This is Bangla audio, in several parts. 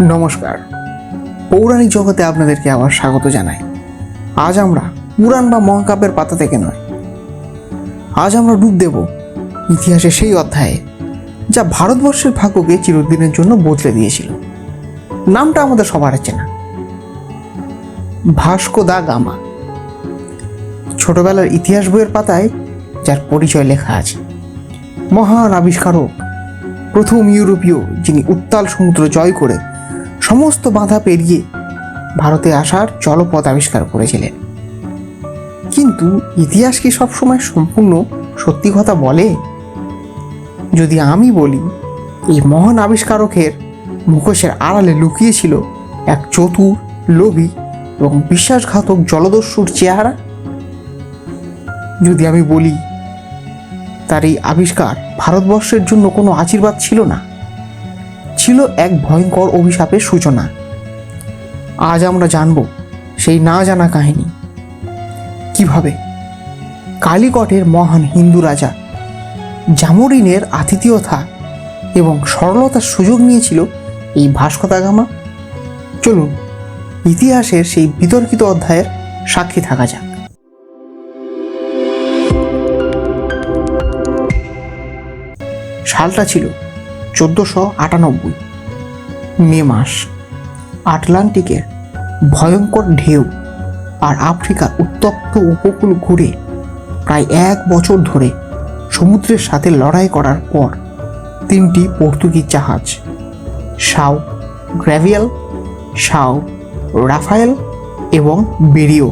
নমস্কার। পৌরাণিক জগতে আপনাদেরকে আবার স্বাগত জানাই। আজ আমরা পুরাণ বা মহাকাব্যের পাতা থেকে নয়। আজ আমরা ডুব দেব ইতিহাসের সেই অধ্যায়ে যা ভারতবর্ষের ভাগ্যকে চিরদিনের জন্য বদলে দিয়েছিল। নামটা আমাদের সবার চেনা। Vasco da Gama. ছোটবেলার ইতিহাস বইয়ের পাতায় যার পরিচয় লেখা আছে। মহান আবিষ্কারক, প্রথম ইউরোপীয় যিনি উত্তাল সমুদ্র জয় করে সমস্ত বাধা পেরিয়ে ভারতে আসার জলপথ আবিষ্কার করেছিলেন। কিন্তু ইতিহাস কি সবসময় সম্পূর্ণ সত্যি কথা বলে? যদি আমি বলি, এই মহান আবিষ্কারকের মুখোশের আড়ালে লুকিয়েছিল এক চতুর লোভী এবং বিশ্বাসঘাতক জলদস্যুর চেহারা? যদি আমি বলি, তার এই আবিষ্কার ভারতবর্ষের জন্য কোনো আশীর্বাদ ছিল না ছিল এক ভয়ঙ্কর অভিশাপের সূচনা। আজ আমরা জানব সেই না জানা কাহিনী। কীভাবে? কালীকটের মহান হিন্দু রাজা জামরিনের আতিথেয়তা এবং সরলতার সুযোগ নিয়েছিল এই ভাস্কতাগামা। চলুন, ইতিহাসের সেই বিতর্কিত অধ্যায়ের সাক্ষী থাকা যাক। সালটা ছিল চোদ্দোশো আটানব্বই। মে মাস। আটলান্টিকের ভয়ঙ্কর ঢেউ আর আফ্রিকার উত্তপ্ত উপকূল ঘুরে প্রায় এক বছর ধরে সমুদ্রের সাথে লড়াই করার পর তিনটি পর্তুগিজ জাহাজ, সাও গ্র্যাভিয়াল, সাও রাফায়েল এবং বেরিও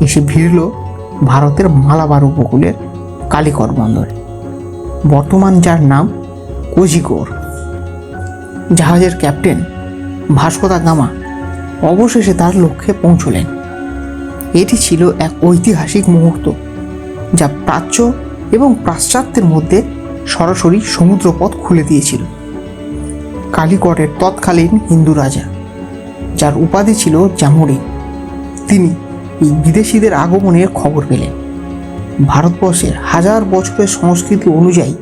এসে ভিড়ল ভারতের মালাবার উপকূলের কালিকট বন্দরে। বর্তমান যার নাম কোজিকোর। জাহাজের ক্যাপ্টেন ভাস্কোদা গামা অবশেষে তার লক্ষ্যে পৌঁছলেন। এটি ছিল এক ঐতিহাসিক মুহূর্ত, যা প্রাচ্য এবং পাশ্চাত্যের মধ্যে সরাসরি সমুদ্রপথ খুলে দিয়েছিল। কালিকটের তৎকালীন হিন্দু রাজা, যার উপাধি ছিল জামুরি তিনি এই বিদেশিদের আগমনের খবর পেলেন। ভারতবর্ষের হাজার বছরের সংস্কৃতি অনুযায়ী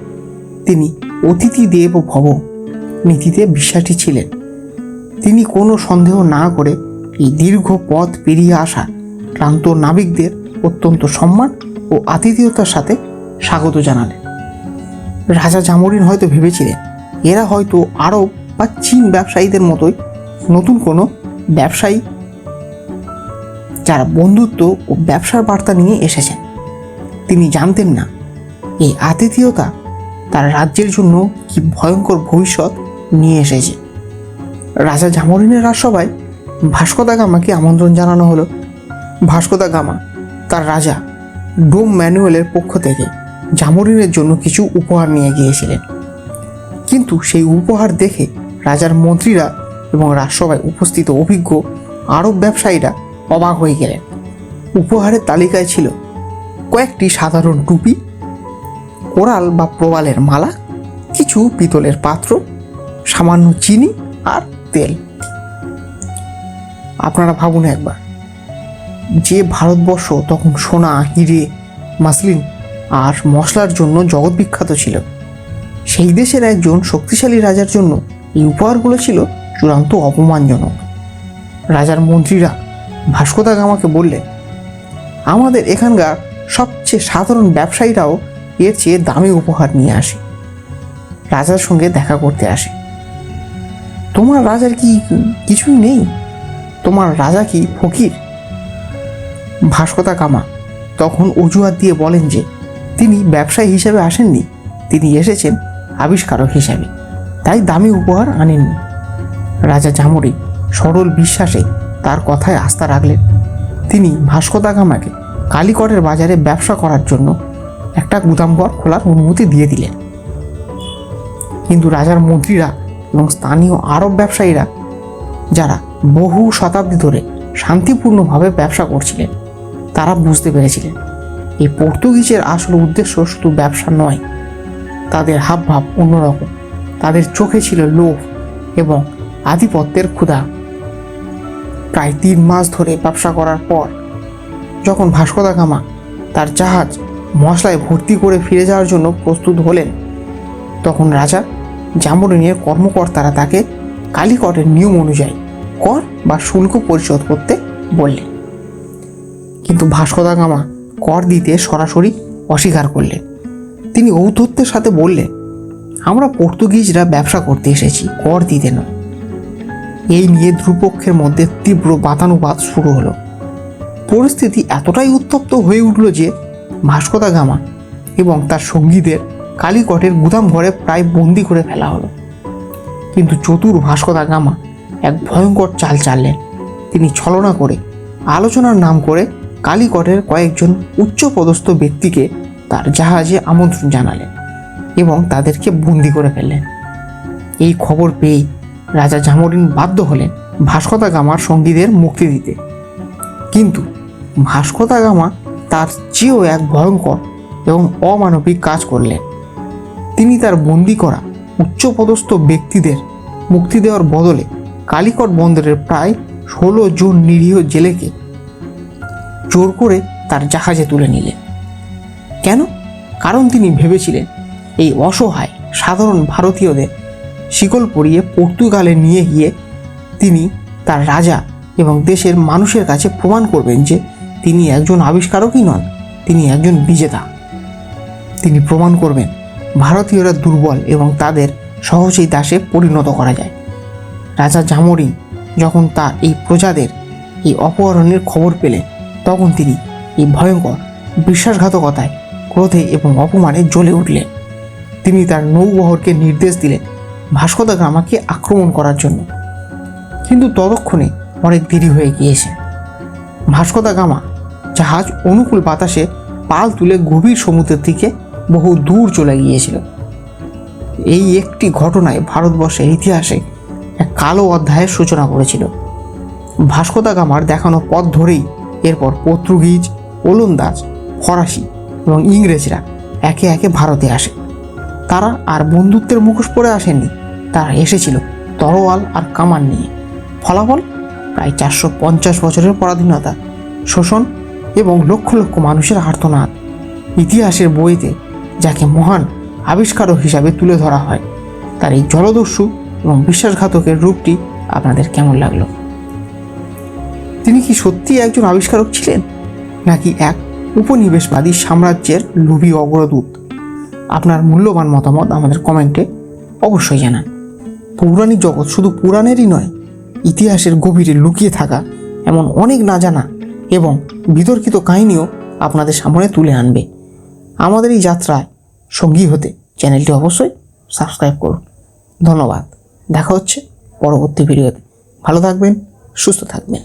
তিনি অতিথি দেব ভব নীতিতে বিশ্বাসী ছিলেন। তিনি কোনো সন্দেহ না করে এই দীর্ঘ পথ পেরিয়ে আসা ক্লান্ত নাবিকদের অত্যন্ত সম্মান ও আতিথেয়তার সাথে স্বাগত জানালেন। রাজা জামরিন হয়তো ভেবেছিলেন, এরা হয়তো আরব বা চীন ব্যবসায়ীদের মতোই নতুন কোনো ব্যবসায়ী। যারা বন্ধুত্ব ও ব্যবসার বার্তা নিয়ে এসেছেন, তিনি জানতেন না, এই আতিথেয়তা তার রাজ্যের জন্য কি ভয়ঙ্কর ভবিষ্যৎ নিয়ে এসেছে। রাজা জামরিনের রাজসভায় ভাস্কোদা গামাকে আমন্ত্রণ জানানো হলো। ভাস্কোদা গামা, তার রাজা ডোম ম্যানুয়েলের পক্ষ থেকে জামরিনের জন্য কিছু উপহার নিয়ে গিয়েছিলেন। কিন্তু সেই উপহার দেখে রাজার মন্ত্রীরা এবং রাজসভায় উপস্থিত অভিজ্ঞ আরব ব্যবসায়ীরা অবাক হয়ে গেলেন। উপহারের তালিকায় ছিল কয়েকটি সাধারণ টুপি কোরাল বা প্রবালের মালা, কিছু পিতলের পাত্র, সামান্য চিনি আর তেল। আপনারা ভাবুন একবার, যে ভারতবর্ষ তখন সোনা, হিরে, মাসলিন আর মশলার জন্য জগৎ বিখ্যাত ছিল, সেই দেশের একজন শক্তিশালী রাজার জন্য এই উপহারগুলো ছিল চূড়ান্ত অপমানজনক। রাজার মন্ত্রীরা ভাস্কোদা গামাকে বললেন, আমাদের এখানকার সবচেয়ে সাধারণ ব্যবসায়ীরাও এর চেয়ে দামি উপহার নিয়ে আসে। রাজার সঙ্গে দেখা করতে আসে। তোমার রাজার কি কিছুই নেই? তোমার রাজা কি ফকির? ভাস্কোদা কামা তখন অজুহাত দিয়ে বলেন যে, তিনি ব্যবসায়ী হিসেবে আসেননি। তিনি এসেছেন আবিষ্কারক হিসাবে। তাই দামি উপহার আনেননি। রাজা জামরি সরল বিশ্বাসে তার কথায় আস্থা রাখলেন। তিনি ভাস্কোদা গামাকে কালীকটের বাজারে ব্যবসা করার জন্য একটা গুদামঘর খোলার অনুমতি দিয়ে দিলেন। কিন্তু রাজার মন্ত্রীরা এবং স্থানীয় আরব ব্যবসায়ীরা, যারা বহু শতাব্দী ধরে শান্তিপূর্ণভাবে ব্যবসা করছিলেন, তারা বুঝতে পেরেছিলেন, এই পর্তুগিজের আসল উদ্দেশ্য শুধু ব্যবসা নয়, তাদের হাবভাব অন্যরকম। তাদের চোখে ছিল লোভ এবং আধিপত্যের ক্ষুধা। প্রায় তিন মাস ধরে ব্যবসা করার পর, যখন ভাস্কোদা গামা তার জাহাজ মশলায় ভর্তি করে ফিরে যাওয়ার জন্য প্রস্তুত হলেন। তখন রাজা জামরিনের কর্মকর্তারা তাকে কালীকটের নিয়ম অনুযায়ী কর বা শুল্ক পরিশোধ করতে বললেন। কিন্তু ভাস্কোদাগামা কর দিতে সরাসরি অস্বীকার করলেন। তিনি ঔদ্ধত্যের সাথে বললেন, আমরা পর্তুগিজরা ব্যবসা করতে এসেছি, কর দিতে নয়। এই নিয়ে দুপক্ষের মধ্যে তীব্র বাতানুবাদ শুরু হলো। পরিস্থিতি এতটাই উত্তপ্ত হয়ে উঠল যে ভাস্কোদা গামা এবং তার সঙ্গীদের কালীকটের গুদাম ঘরে প্রায় বন্দি করে ফেলা হলো। কিন্তু চতুর ভাস্কোদা গামা এক ভয়ঙ্কর চাল চাললেন। তিনি ছলনা করে, আলোচনার নাম করে কালীকটের কয়েকজন উচ্চপদস্থ ব্যক্তিকে তার জাহাজে আমন্ত্রণ জানালেন এবং তাদেরকে বন্দি করে ফেললেন। এই খবর পেয়েই রাজা জামরিন বাধ্য হলেন ভাস্কোদা গামার সঙ্গীদের মুক্তি দিতে। কিন্তু ভাস্কোদা গামা তার চেয়েও এক ভয়ঙ্কর এবং অমানবিক কাজ করলেন। তিনি তার বন্দি করা উচ্চপদস্থ ব্যক্তিদের মুক্তি দেওয়ার বদলে কালিকট বন্দরের প্রায় ষোলো জন নিরীহ জেলেকে জোর করে তার জাহাজে তুলে নিলেন। কেন? কারণ তিনি ভেবেছিলেন এই অসহায় সাধারণ ভারতীয়দের শিকল পরিয়ে পর্তুগালে নিয়ে গিয়ে তিনি তার রাজা এবং দেশের মানুষের কাছে প্রমাণ করবেন যে তিনি একজন আবিষ্কারকই নন, তিনি একজন বিজেতা। তিনি প্রমাণ করবেন, ভারতীয়রা দুর্বল এবং তাদের সহজেই দাসে পরিণত করা যায়। রাজা জামরিন যখন তার এই প্রজাদের এই অপহরণের খবর পেলেন, তখন তিনি এই ভয়ঙ্কর, বিশ্বাসঘাতকতায়, ক্রোধে এবং অপমানে জ্বলে উঠলেন। তিনি তার নৌবহরকে নির্দেশ দিলেন ভাস্কোদা গামাকে আক্রমণ করার জন্য। কিন্তু ততক্ষণে অনেক দেরি হয়ে গিয়েছে। ভাস্কোদা গামা জাহাজ অনুকূল বাতাসে পাল তুলে গভীর সমুদ্রের দিকে বহু দূর চলে গিয়েছিল। এই একটি ঘটনায় ভারতবর্ষের ইতিহাসে এক কালো অধ্যায়ের সূচনা করেছিল ভাস্কোদা গামার দেখানো পথ ধরেই এরপর পর্তুগিজ, ওলন্দাজ, ফরাসি এবং ইংরেজরা একে একে ভারতে আসে। তারা আর বন্ধুত্বের মুখোশ পরে আসেননি। তারা এসেছিল তরোয়াল আর কামান নিয়ে। ফলাফল? প্রায় চারশো পঞ্চাশ বছরের পরাধীনতা। শোষণ এবং লক্ষ লক্ষ মানুষের আর্তনাদ। ইতিহাসের বইতে যাকে মহান আবিষ্কারক হিসাবে তুলে ধরা হয়, তার এই জলদস্যু এবং বিশ্বাসঘাতকের রূপটি আপনাদের কেমন লাগল? তিনি কি সত্যি একজন আবিষ্কারক ছিলেন? নাকি এক উপনিবেশবাদী সাম্রাজ্যের লোভী অগ্রদূত? আপনার মূল্যবান মতামত আমাদের কমেন্টে অবশ্যই জানান। পৌরাণিক জগৎ শুধু পুরাণেরই নয়, ইতিহাসের গভীরে লুকিয়ে থাকা এমন অনেক না জানা এবং বিতর্কিত কাহিনীও আপনাদের সামনে তুলে আনবে। আমাদের এই যাত্রায় সঙ্গী হতে চ্যানেলটি অবশ্যই সাবস্ক্রাইব করুন। ধন্যবাদ। দেখা হচ্ছে পরবর্তী ভিডিওতে। ভালো থাকবেন, সুস্থ থাকবেন।